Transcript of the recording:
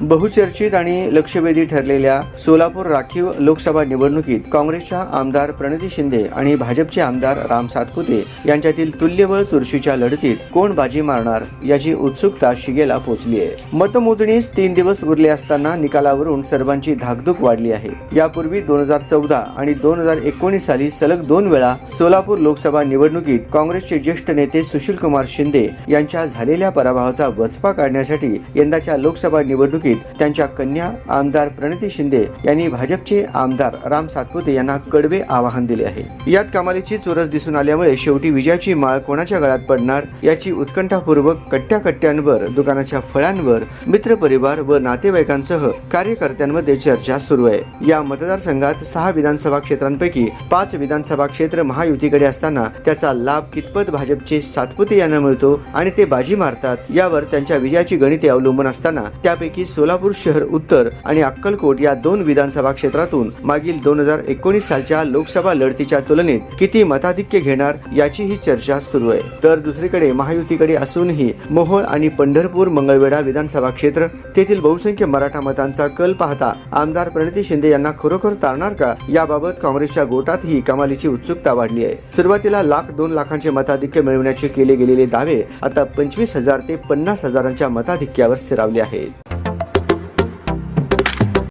बहुचर्चित आणि लक्षवेधी ठरलेल्या सोलापूर राखीव लोकसभा निवडणुकीत काँग्रेसच्या आमदार प्रणिती शिंदे आणि भाजपचे आमदार राम सातपुते यांच्यातील तुल्यबळ चुरशीच्या लढतीत कोण बाजी मारणार याची उत्सुकता शिगेला पोहोचली आहे. मतमोजणीस तीन दिवस उरले असताना निकालावरून सर्वांची धाकधूक वाढली आहे. यापूर्वी दोन हजार चौदा आणि दोन हजार एकोणीस साली सलग दोन वेळा सोलापूर लोकसभा निवडणुकीत काँग्रेसचे ज्येष्ठ नेते सुशील कुमार शिंदे यांच्या झालेल्या पराभवाचा वचपा काढण्यासाठी यंदाच्या लोकसभा निवडणुकीत त्यांच्या कन्या आमदार प्रणिती शिंदे यांनी भाजपचे आमदार राम सातपुते यांना कडवे आवाहन दिले आहे. यात कमालीची चुरस दिसून आल्यामुळे शेवटी विजयाची माळ कोणाच्या गळ्यात पडणार याची उत्कंठापूर्वक कट्ट्या कट्ट्यांवर दुकानाच्या फळांवर मित्रपरिवार व नातेवाईकांसह कार्यकर्त्यांमध्ये चर्चा सुरू आहे. या मतदारसंघात सहा विधानसभा क्षेत्रांपैकी पाच विधानसभा क्षेत्र महायुतीकडे असताना त्याचा लाभ कितपत भाजपचे सातपुते यांना मिळतो आणि ते बाजी मारतात यावर त्यांच्या विजयाची गणिते अवलंबून असताना त्यापैकी सोलापूर शहर उत्तर आणि अक्कलकोट या दोन विधानसभा क्षेत्रातून मागील दोन हजार एकोणीस सालच्या लोकसभा लढतीच्या तुलनेत किती मताधिक्य घेणार याची ही चर्चा सुरू आहे. तर दुसरीकडे महायुतीकडे असूनही मोहोळ आणि पंढरपूर मंगळवेढा विधानसभा क्षेत्र तेथील बहुसंख्य मराठा मतांचा कल पाहता आमदार प्रणिती शिंदे यांना खरोखर तारणार का? याबाबत काँग्रेसच्या गोटातही कमालीची उत्सुकता वाढली आहे. सुरुवातीला लाख दोन लाखांचे मताधिक्य मिळवण्याचे केले गेलेले दावे आता पंचवीस हजार ते पन्नास हजारांच्या मताधिक्यावर स्थिरावले आहेत.